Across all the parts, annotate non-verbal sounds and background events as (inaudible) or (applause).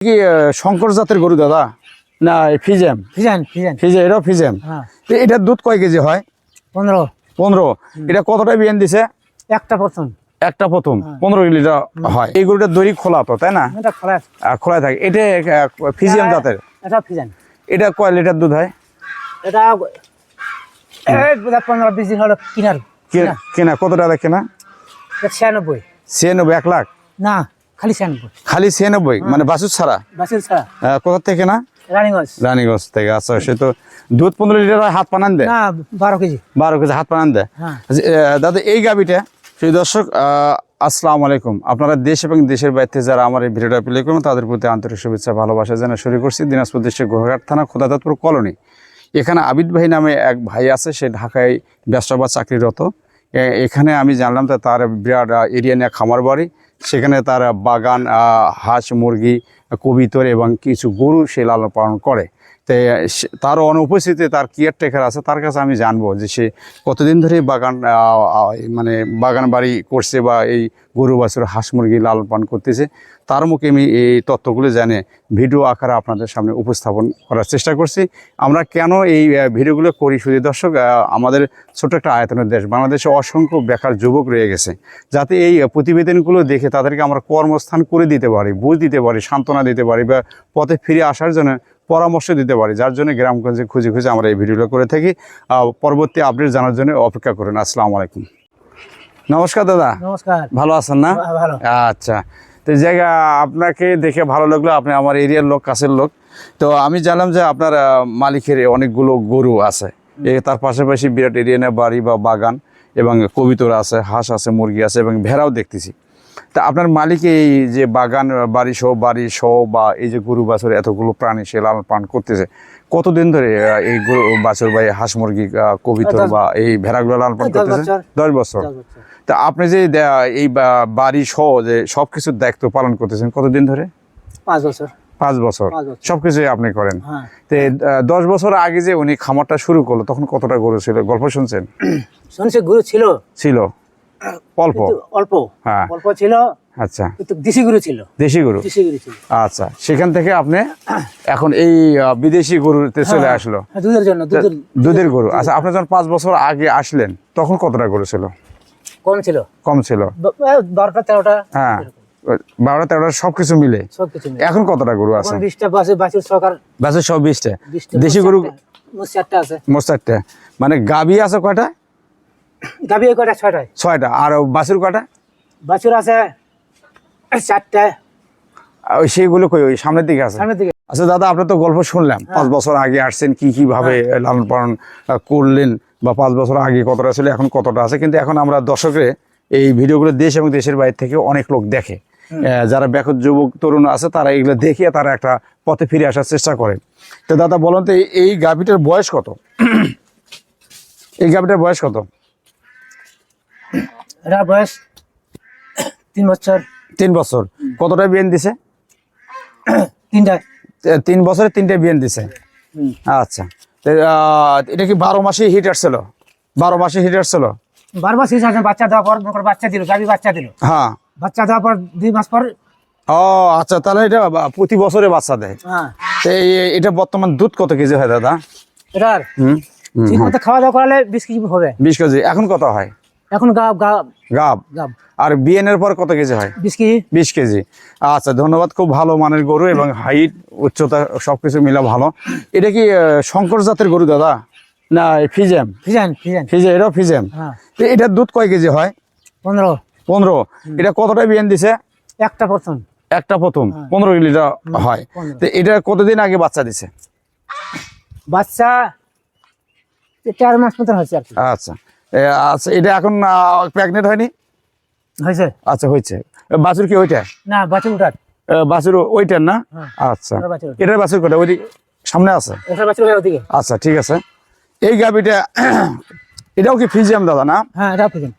কি শঙ্কর জাতের গরু দাদা? না ফিজেম। ফিজান ফিজান ফিজে এটাও ফিজেম? হ্যাঁ। তো দুধ কয় কেজি হয়? পনেরো। পনেরো। এটা কতটা বিয়ান দিছে? একটা প্রথম। একটা প্রথম। পনেরো লিটার হয়। এই গরুটার দড়ি খোলা তো তাই না? এটা। আহ, খোলা থাকে। এটা ফিজিয়াম জাতের? এটা ফিজান এটা কয় লিটার দুধ হয়? এটা পনেরো বিশ দিন হলো কিনার। কেনা কত টাকা কেনা? ছিয়ানব্বই। ছিয়ানব্বই এক লাখ? না। খালি ছিয়ানব্বই। খালি ছিয়ানব্বই? মানে বাসুর ছাড়া? বাসিল ছাড়া। কোথা থেকে না? রানিগঞ্জ। রানীগঞ্জ থেকে আচ্ছা সে তো দুধ পনেরো লিটার হাত পানান দেয় না বারো কেজি। বারো কেজি হাত পানান দেয় হ্যাঁ। আচ্ছা, আহ, দাদা এই গাবিটা সেই দর্শক আসসালামু আলাইকুম। আপনারা দেশ এবং দেশের বাইরে যারা আমার এই ভিডিওটা প্লে করবেন তাদের প্রতি আন্তরিক শুভেচ্ছা ভালোবাসা জানা শুরু করছি। দিনাজপুর দেশের গোহাঘাট থানা খোদাদাতপুর কলোনি। এখানে আবিদ ভাই নামে এক ভাই আছে সে ঢাকায় ব্যবসা বা চাকরিরত। এখানে আমি জানলাম তার বিরাট এরিয়া নিয়ে খামার বাড়ি সেখানে তারা বাগান হাঁস মুরগি কবিতর এবং কিছু গরু সে লালন পালন করে। তার অনুপস্থিতিতে তার কেয়ারটেকার আছে, তার কাছে আমি জানব যে সে কতদিন ধরে বাগান মানে বাগান বাড়ি করছে বা এই গরু, বাছুর, হাঁস মুরগি লালন পালন করতেছে। তার মুখে আমি এই তথ্যগুলো জানে ভিডিও আকারে আপনাদের সামনে উপস্থাপন করার চেষ্টা করছি। আমরা কেন এই ভিডিওগুলো করি? শুধু দর্শক আমাদের ছোট একটা আয়তনের দেশ, বাংলাদেশে অসংখ্য বেকার যুবক রয়ে গেছে। যাতে এই প্রতিবেদনগুলো দেখে তাদেরকে আমরা কর্মস্থান করে দিতে পারি, বুঝ দিতে পারি, সান্ত্বনা দিতে পারি বা পথে ফিরে আসার জন্য পরামর্শ দিতে পারি। যার জন্য গ্রামগঞ্জে খুঁজে খুঁজে আমরা এই ভিডিওগুলো করে থাকি। পরবর্তী আপডেট জানার জন্য অপেক্ষা করুন। আসসালামু আলাইকুম। নমস্কার দাদা। নমস্কার। ভালো আছেন না? আচ্ছা। তো জায়গা আপনাকে দেখে ভালো লাগল। আপনি আমার এরিয়ার লোক কাছের লোক। তো আমি জানলাম যে আপনার মালিকের অনেকগুলো গরু আছে। তার পাশাপাশি বিরাট এরিয়া নিয়ে বাড়ি বা বাগান এবং কবিতর আছে হাঁস আছে মুরগি আছে এবং ভেড়াও দেখতেছি। তা আপনার মালিক এই যে বাগান বাড়ি সহ বাড়ি সহ বা এই যে গরু বাছুর এতগুলো প্রাণী সে লালন পালন করতেছে কতদিন ধরে এই গরু বাছুর বা এই হাঁস মুরগি কবিতর বা এই ভেড়াগুলো লালন পালন করতেছে? দশ বছর। তা আপনি যে এই বাড়ি সহ যে সবকিছুর দায়িত্ব পালন করতেছেন কতদিন ধরে? পাঁচ বছর। পাঁচ বছর। সবকিছুই আপনি করেন। হ্যাঁ। তে দশ বছর আগে যে উনি খামারটা শুরু করল তখন কতটা গরু ছিল? গল্প শুনছেন? শুনছি গুরু ছিল। ছিল। অল্প? অল্প। হ্যাঁ। অল্প ছিল আচ্ছা। কিন্তু দেশি গুরু ছিল। দেশি গরু? দেশি গুরু ছিল। আচ্ছা সেখান থেকে আপনি এখন এই বিদেশি গরুতে চলে আসলো। হ্যাঁ, দুধের জন্য দুধের দুধের গরু। আচ্ছা আপনি যখন পাঁচ বছর আগে আসলেন তখন কতটা গরু ছিল? কম ছিল। কম ছিল? বারোটা তেরোটা হ্যাঁ। বারোটা তেরোটা সবকিছু মিলে? এখন কতটা গরু আছে? বিশটা বাসে বাছুর সরকার বাসে সব বিশটা। দেশি গরু মোট চারটা আছে। মোট চারটে। মানে গাবি আছে কয়টা? গাবি কয়টা? ছয়টায়? ছয়টা। আর বাছুর কয়টা? বাছুর আছে চারটা। ওই সেইগুলো কই? ওই সামনের দিকে আছে? সামনের দিকে। আচ্ছা দাদা আপনার তো গল্প শুনলাম। পাঁচ বছর আগে আসছেন কি কি ভাবে লালন পালন করলেন বা পাঁচ বছর আগে কতটা ছিল এখন কতটা আছে? কিন্তু এখন আমরা দর্শকরে এই ভিডিওগুলো দেশ এবং দেশের বাইরে থেকে অনেক লোক দেখে। যারা ব্যাকত যুবক তরুণ আছে তারা এগুলো দেখে তারা একটা পথে ফিরে আসার চেষ্টা করে। তো দাদা বলুন তো এই- এই গাভিটার বয়স কত? এই গাভিটার বয়স কত? এটা বয়স তিন বছর। তিন বছর। কতটা বিয়ান দিছে? তিনটা। তিন বছরে তিনটে বিয়ান দিছে। আচ্ছা। এটা কি বারো মাসে হিট আসছিল? বারো মাসে হিট আসছিল? বারবার শেষ আছে বাচ্চা দেওয়ার পর বাচ্চা দিল গাবি বাচ্চা দিল। হ্যাঁ। বাচ্চা দেওয়ার পর দুই মাস পর ও আচ্ছা তাহলে এটা প্রতি বছরে বাচ্চা দেয়। হ্যাঁ। এটা বর্তমান দুধ কত কেজি হয় দাদা? এটার ঠিক মতো খাওয়া দাওয়া করালে বিশ কেজি হবে। বিশ কেজি। এখন কত হয়? এখন গাব গাব। গাব? গাব। আর বিএনের পর কত কেজি হয়? বিশ কেজি। বিশ কেজি। আচ্ছা ধন্যবাদ। খুব ভালো মানের গরু এবং হাইট উচ্চতা সবকিছু মিলা ভালো। এটা কি শঙ্কর জাতের গরু দাদা? না ফিজেম। ফিজান ফিজান ফিজে এটাও ফিজেম। হ্যাঁ। তো এটার দুধ কয় কেজি হয়? পনেরো। পনেরো। এটা কতটা বিয়ান দিছে? একটা প্রথম। একটা প্রথম। হ্যাঁ। পনেরো লিটার হয়। তো এটা কতদিন আগে বাচ্চা দিছে? বাচ্চা চার মাস মতন হয়েছে আচ্ছা। আচ্ছা এটা এখন প্রেগনেন্ট হয়নি? হয়েছে। আচ্ছা হয়েছে। বাছুর কি ওইটা না উঠার এ, বাছুর ওইটার না? হ্যাঁ। আচ্ছা। এটার বাছুর কটা? ওই সামনে আছে? আচ্ছা ঠিক আছে। এই গাবিটা এটাও কি ফিজিয়াম দাদা না? হ্যাঁ এটা ফিজান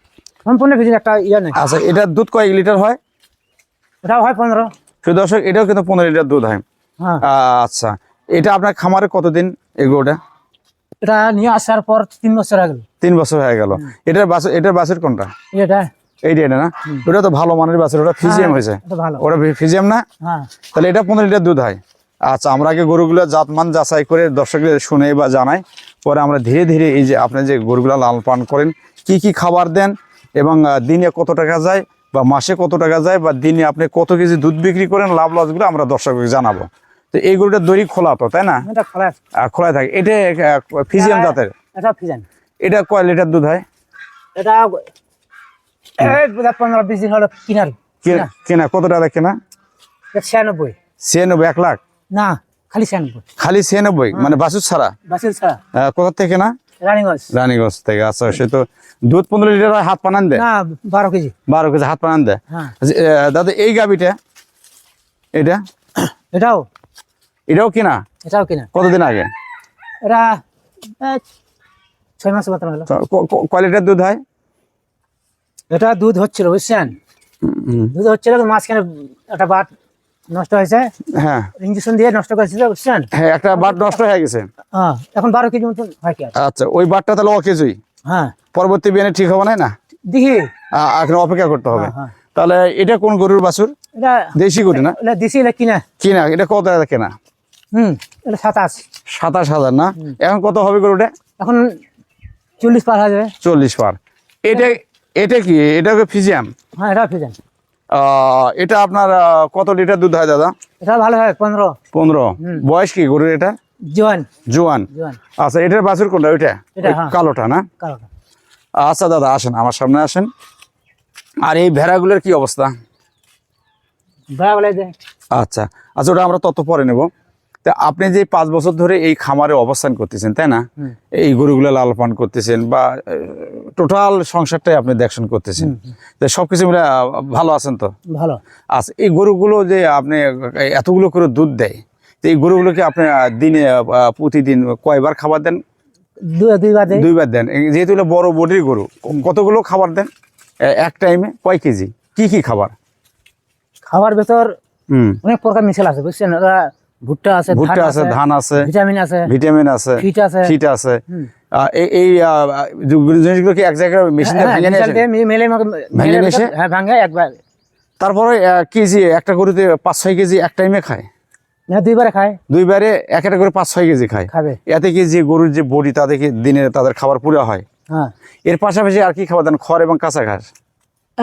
সম্পূর্ণ ফিজান একটা ইয়ে নেই। আচ্ছা এটার দুধ কয়েক লিটার হয়? ওটাও হয় পনেরো। দর্শক এটাও কিন্তু পনেরো লিটার দুধ হয়। হ্যাঁ। আচ্ছা এটা আপনার খামারে কতদিন এগুলোটা এটা নিয়ে আসার পর তিন বছর আগে তিন বছর হয়ে গেল। এটার বাছুর এটার বাছুর কোনটা? এটা। এইটা এটা না? ওটা তো ভালো মানের বাছুর ওটা ফিজিয়াম হ্যাঁ, হয়েছে ওটা ফিজিয়াম না? হ্যাঁ। তাহলে এটা পনেরো লিটার দুধ হয়। আচ্ছা আমরা আগে গরুগুলো জাতমান যাচাই করে দর্শকদের শুনে বা জানাই। পরে আমরা ধীরে ধীরে এই যে আপনি যে গরুগুলো পালন করেন কি কি খাবার দেন এবং দিনে কত টাকা যায় বা মাসে কত টাকা যায় বা দিনে আপনি কত কেজি দুধ বিক্রি করেন লাভ লসগুলো আমরা দর্শককে জানাব। তো এই গরুটা দড়ি খোলা তো তাই না? এটা খোলা থাকে। এটা ফিজিয়াম জাতের? এটা কয় লিটার দুধ হয়? এটা পনেরো বিশ দিন হলো কিনার। কেনা কেনা। কত টাকা কেনা? ছিয়ানব্বই। ছিয়ানব্বই এক লাখ? না খালি ছিয়ানব্বই। খালি ছিয়ানব্বই? মানে বাছুর ছাড়া? বাসিল ছাড়া। কোথা থেকে না? রানিগঞ্জ। রানীগঞ্জ থেকে আচ্ছা সে তো দুধ পনেরো লিটার হয়, হাত পানান দেয় না বারো কেজি। বারো কেজি হাত পানান দেয় হ্যাঁ। আচ্ছা, দাদা এই গাবিটা এটা? এটাও এটাও কিনা? এটাও কিনা। কতদিন আগে? এটা ছয় মাস মতন হলো। কয় লিটার দুধ হয়? এটা দুধ হচ্ছিল বুঝছেন? দুধ হচ্ছিল মাঝখানে একটা বাট নষ্ট হয়েছে। হ্যাঁ। ইঞ্জেকশন দিয়ে নষ্ট করেছিল বুঝছেন? হ্যাঁ একটা বাট নষ্ট হয়ে গেছে। হ্যাঁ এখন বারো কেজি মতন হয় কি আচ্ছা ওই বাটটা তাহলে অকেজুই হ্যাঁ। পরবর্তী বিয়ানে ঠিক হবে না না? দেখি এখন অপেক্ষা করতে হবে। হ্যাঁ, হ্যাঁ। তাহলে এটা কোন গরুর বাছুর? এটা দেশি গরু না? এটা কিনা? কিনা এটা কত টাকা কেনা? হুম এটা সাতাশ। সাতাশ হাজার না? এখন কত হবে গরুটা? এখন চল্লিশ পার হয়ে যাবে। চল্লিশ পার। এটা এটা কি? এটা ফিজিয়াম? হ্যাঁ এটা আপনার কত লিটার দুধ হয় দাদা? এটা ভালো হয় পনেরো। পনেরো। বয়স কি গরুর এটা? জোয়ান। জোয়ান। আচ্ছা এটার বাছুর কোনটা? ওইটা? হ্যাঁ। কালোটা না? কালোটা। আচ্ছা দাদা আসেন আমার সামনে আসেন। আর এই ভেড়াগুলোর কি অবস্থা? আচ্ছা আচ্ছা ওটা আমরা তত পরে নেব। তা আপনি যে পাঁচ বছর ধরে এই খামারে অবস্থান করতেছেন তাই না? এই গরুগুলো লালন পালন করতেছেন বা টোটাল সংসারটাই আপনি দেখশন করতেছেন। তো সবকিছু মিলে ভালো আছেন তো? ভালো। আচ্ছা এই গরুগুলো যে আপনি এতগুলো করে দুধ দেয় তো এই গরুগুলোকে আপনি দিনে প্রতিদিন কয়বার খাবার দেন? দুইবার দুইবার দেন। যেহেতু বড় বডির গরু কতগুলো খাবার দেন? এক টাইমে কয় কেজি? কি কি খাবার? খাবার ভেতর অনেক প্রকার মিশেল আছে বুঝছেন? ভুট্টা আছে ভুট্টা আছে ধান আছে ভিটামিন আছে ভিটামিন আছে ফিট আছে ফিট আছে। এই- এই জিনিসগুলো কি এক জায়গায় মেশিন ভেঙে নিয়ে মিশাল আসেন? দিয়ে মি- মেলে ভেঙে এসে? হ্যাঁ ভাঙে একবার। তারপরে কেজি একটা গরুতে পাঁচ ছয় কেজি এক টাইমে খায়? দুইবারে খায়। দুইবারে এক একটা করে পাঁচ ছয় কেজি খায়। খাবে। এতে কি যে গরুর যে বডি তাদেরকে দিনে তাদের খাবার পুরো হয়? হ্যাঁ। এর পাশাপাশি আর কি খাবার দেন? খড় এবং কাঁচা ঘাস।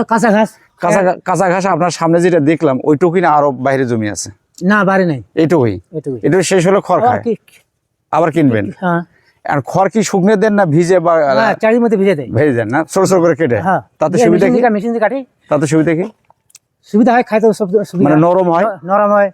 কাঁচা ঘাস। কাঁচা কাঁচা ঘাস আপনার সামনে যেটা দেখলাম ওইটুকুই না আরও বাইরে জমি আছে? না বাড়ি নাই। এটুকুই এটুকু শেষ হলে খড় খায়। আবার কিনবেন। হ্যাঁ। আর খড় কি শুকনে দেন না ভিজে বা হ্যাঁ চারির মধ্যে ভিজে দেয়। ভেজে দেন না? ছোট ছোট করে কেটে। হ্যাঁ। তাতে সুবিধা কি? মেশিন দিয়ে কাটি। তাতে সুবিধা কি? সুবিধা হয় খাইতে সব মানে নরম হয়? নরম হয়।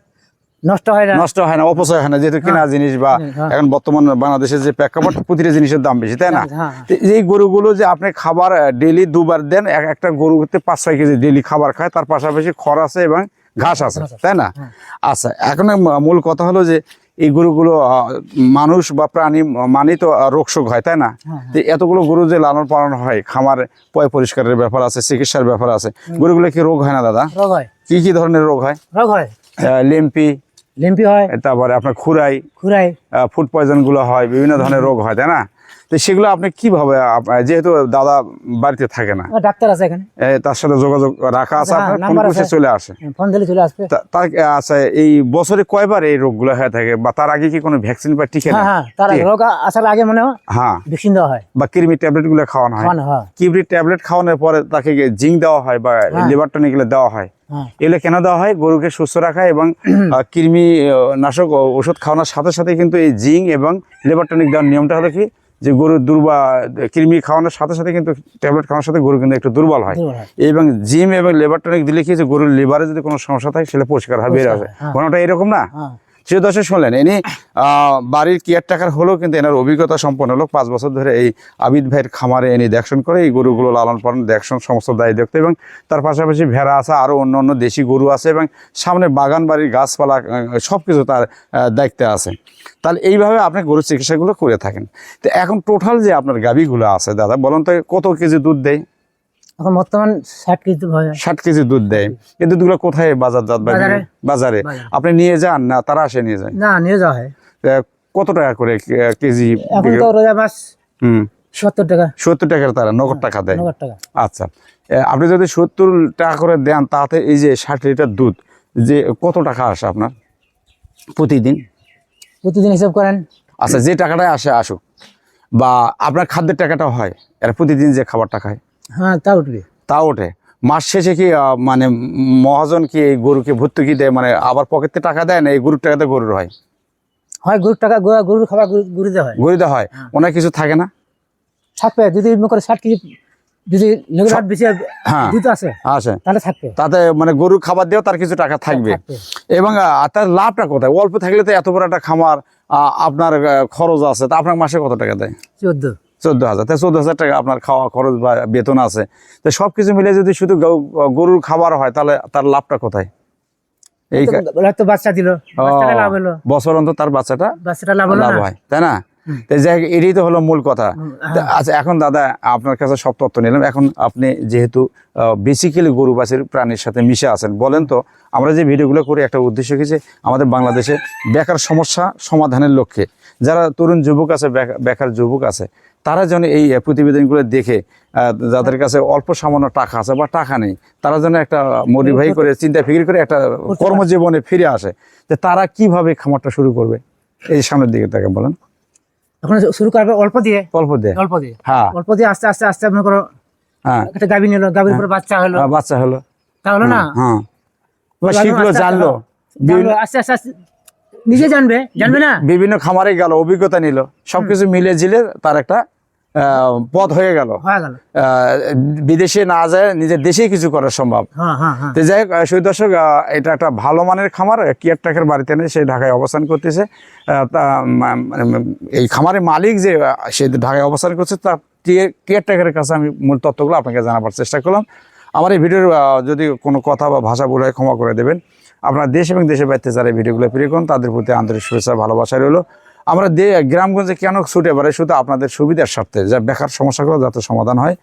নষ্ট হয় না। নষ্ট হয় না অপচয় হয় না যেহেতু কেনা জিনিস বা হ্যাঁ। এখন বর্তমান বাংলাদেশের যে প্রেক্ষাপট প্রতিটা জিনিসের দাম বেশি তাই না? হ্যাঁ, এই গরুগুলো যে আপনি খাবার ডেলি দুবার দেন এক একটা গরুতে পাঁচ ছয় কেজি ডেলি খাবার খায় তার পাশাপাশি খড় আছে এবং ঘাস আছে তাই না? হ্যাঁ। আচ্ছা এখন মূল কথা হলো যে এই গরুগুলো মানুষ বা প্রাণী মানেই তো রোগশোক হয় তাই না? হ্যাঁ, এতগুলো গরু যে লালন পালন হয় খামার পয় পরিষ্কারের ব্যাপার আছে চিকিৎসার ব্যাপার আছে গরুগুলো কি রোগ হয় না দাদা? রোগ হয়। কি কি ধরনের রোগ হয়? রোগ হয়। লিম্পি লিম্পি হয়। তারপরে আপনার খুরাই খুরাই। ফুড পয়জনগুলো হয় বিভিন্ন ধরনের রোগ হয় তাই না? তো সেগুলো আপনি কীভাবে যেহেতু দাদা বাড়িতে থাকে না ডাক্তার আছে এখানে। তার সাথে যোগাযোগ রাখা আছে হ্যাঁ, আপনার? ফোন আছে। চলে আসে? ফোন দিলে চলে আসবে। তার আচ্ছা এই বছরে কয়বার এই রোগগুলো হয়ে থাকে? বা তার আগে কি কোনো ভ্যাকসিন বা টিকা হ্যাঁ হ্যাঁ তার রোগ আসার আগে মনে হয় হ্যাঁ। ভ্যাকসিন দেওয়া হয়। বা কৃমি ট্যাবলেটগুলো খাওয়ানো হয়? কিবরি ট্যাবলেট খাওয়ানোর পরে তাকে জিঙ্ক দেওয়া হয় বা হ্যাঁ। লিভার টনিকগুলো দেওয়া হয়। হ্যাঁ। এগুলো কেন দেওয়া হয়? গরুকে সুস্থ রাখা এবং (clears throat) কৃমি নাশক ওষুধ খাওয়ানোর সাথে সাথে কিন্তু এই জিঙ্ক এবং লিভার টনিক দেওয়ার নিয়মটা হলো কি? যে গরুর দুর্বা কৃমি খাওয়ানোর সাথে সাথে কিন্তু ট্যাবলেট খাওয়ানোর সাথে গরু কিন্তু একটু দুর্বল হয়। এবং জিম এবং লেবার টনিক দিলে কি যে গরুর লিভারে যদি কোনো সমস্যা থাকে সেটা পরিষ্কার হয় বের আসে হ্যাঁ। কোনোটা এরকম না? হ্যাঁ। সে দশে শুনলেন, ইনি বাড়ির কেয়ার টাকার হলেও কিন্তু এনার অভিজ্ঞতা সম্পন্ন লোক পাঁচ বছর ধরে এই আবিদ ভাইয়ের খামারে এনে দেখশন করে, এই গরুগুলো লালন পালন, দেখশন সমস্ত দায়ী দেখতে এবং তার পাশাপাশি ভেড়া আছে আরও অন্য অন্য দেশি গরু আছে এবং সামনে বাগান, বাড়ির গাছপালা সব কিছু তার দায়িত্বে আছে। তাহলে এইভাবে আপনি গরু চিকিৎসাগুলো করে থাকেন। তো এখন টোটাল যে আপনার গাভীগুলো আছে, দাদা, বলুন তো কত কেজি দুধ দেয়? এখন বর্তমান ষাট কেজি হয়। ষাট কেজি দুধ দেয়। এই দুধগুলো কোথায় বাজারজাত বাজারে। বাজারে। আপনি নিয়ে যান না তারা আসে নিয়ে যায়? না নিয়ে যাওয়া হয়। কত টাকা করে কেজি এখন তো রোজা মাস। হুম। সত্তর টাকা। সত্তর টাকার তারা নগদ টাকা দেয়। নগদ টাকা। আচ্ছা। আপনি যদি সত্তর টাকা করে দেন তাতে এই যে ষাট লিটার দুধ যে কত টাকা আসে আপনার? প্রতিদিন? প্রতিদিন হিসাব করেন। আচ্ছা যে টাকাটা আসে আসুক। বা আপনার খাদ্যের টাকাটা হয়। এর প্রতিদিন যে খাবারটা খায়। হ্যাঁ তা উঠবে। তা ওঠে। মাস শেষে কি মানে মহাজন কি এই গরুকে ভর্তুকি দেয়? মানে আবার পকেটে টাকা দেয় না এই গরুর টাকাতে গরুর হয়? হয় গরুর টাকা গরুর খাবার গরুতে হয়। গরুতে হয়? ওনার কিছু থাকে না? থাকবে যদি মনে করে ষাট কেজি যদি বেশি হ্যাঁ। দুধ আছে আছে। তাহলে থাকবে। তাতে মানে গরুর খাবার দিয়েও তার কিছু টাকা থাকবে। থাকবে। এবং তার লাভটা কোথায়? অল্প থাকলে তো এত বড় একটা খামার আপনার খরচ আছে। তা আপনার মাসে কত টাকা দেয়? চোদ্দ। চোদ্দ হাজার। তাই চোদ্দ হাজার টাকা আপনার খাওয়া খরচ বা বেতন আছে। তো সব কিছু মিলে যদি শুধু গরুর খাবার হয় তাহলে তার লাভটা কোথায়? এই বাচ্চা দিল। বছর অন্তর তার বাচ্চাটা বাচ্চাটা লাভ হয় তাই না? এটাই তো হলো মূল কথা। আচ্ছা এখন দাদা আপনার কাছে সব তথ্য নিলাম। এখন আপনি যেহেতু বেসিক্যালি গরু বাছুর প্রাণীর সাথে মিশে আছেন বলেন তো আমরা যে ভিডিওগুলো করি একটা উদ্দেশ্য কি যে আমাদের বাংলাদেশে বেকার সমস্যা সমাধানের লক্ষ্যে। যারা তরুণ যুবক আছে বেকার যুবক আছে তারা যেন এই প্রতিবেদনগুলো দেখে যাদের কাছে অল্প সামান্য টাকা আছে বা টাকা নেই তারা যেন একটা মডিফাই করে চিন্তা ফিকির করে একটা কর্মজীবনে ফিরে আসে যে তারা কীভাবে খামারটা শুরু করবে। এই সামনের দিকে তাকে বলেন। এখন শুরু করবে অল্প দিয়ে? অল্প দেয়। অল্প দিয়ে? হ্যাঁ। অল্প দিয়ে আস্তে আস্তে আস্তে করো হ্যাঁ। একটা গাভী নিল গাভীর পরে বাচ্চা হলো। বাচ্চা হলো। তাহলে না? হ্যাঁ শিখলো জানলো। আস্তে আস্তে আস্তে। নিজে জানবে জানবে না? বিভিন্ন খামারে গেল অভিজ্ঞতা নিল। সবকিছু মিলে ঝিলে তার একটা পথ হয়ে গেল। বিদেশে না যায় নিজের দেশেই কিছু করা সম্ভব। হ্যাঁ হ্যাঁ হ্যাঁ। তো যাই হোক সুই দর্শক এটা একটা ভালো মানের খামার কেয়ারটেকার বাড়িতে নেই সে ঢাকায় অবস্থান করতেছে। মানে এই খামারের মালিক যে সে ঢাকায় অবস্থান করছে তার কেয়ারটেকারের কাছে আমি মূল তথ্যগুলো আপনাকে জানাবার চেষ্টা করলাম। আমার এই ভিডিওর যদি কোনো কথা বা ভাষা হয় ক্ষমা করে দেবেন। আপনার দেশ এবং দেশের বাড়িতে যারা এই ভিডিওগুলো প্রিয় করুন তাদের প্রতি আন্তরিক শুভেচ্ছা ভালোবাসা রইল। আমরা দে গ্রামগঞ্জে কেন ছুটে পারে শুধু আপনাদের সুবিধার স্বার্থে। যা বেকার সমস্যাগুলো যাতে সমাধান হয়।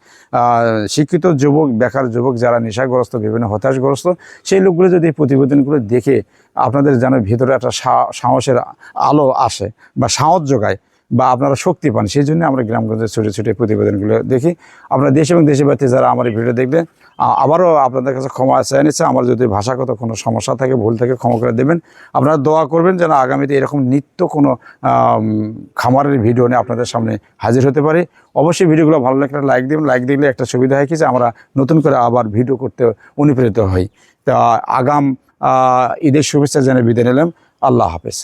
শিক্ষিত যুবক, বেকার যুবক যারা নেশাগ্রস্ত, বিভিন্ন হতাশগ্রস্ত, সেই লোকগুলো যদি প্রতিবেদনগুলো দেখে আপনাদের যেন ভিতরে একটা সাহসের আলো আসে বা সাহস যোগায় বা আপনারা শক্তি পান, সেই জন্য আমরা গ্রামগঞ্জে ছুটে ছুটে প্রতিবেদনগুলো দেখি। আপনারা দেশ এবং দেশের বাইরে যারা আমার এই ভিডিও দেখবেন আবারও আপনাদের কাছে ক্ষমা চেয়ে নিচ্ছে। আমার যদি ভাষাগত কোনো সমস্যা থাকে, ভুল থাকে, ক্ষমা করে দেবেন। আপনারা দোয়া করবেন যেন আগামীতে এরকম নিত্য কোনো খামারের ভিডিও নিয়ে আপনাদের সামনে হাজির হতে পারি। অবশ্যই ভিডিওগুলো ভালো লাগলে লাইক দিবেন। লাইক দিলে একটা সুবিধা হয় কি যে আমরা নতুন করে আবার ভিডিও করতে অনুপ্রেরিত হই। তা, আগাম ঈদের শুভেচ্ছা জানিয়ে বিদায় নিলাম। আল্লাহ হাফেজ।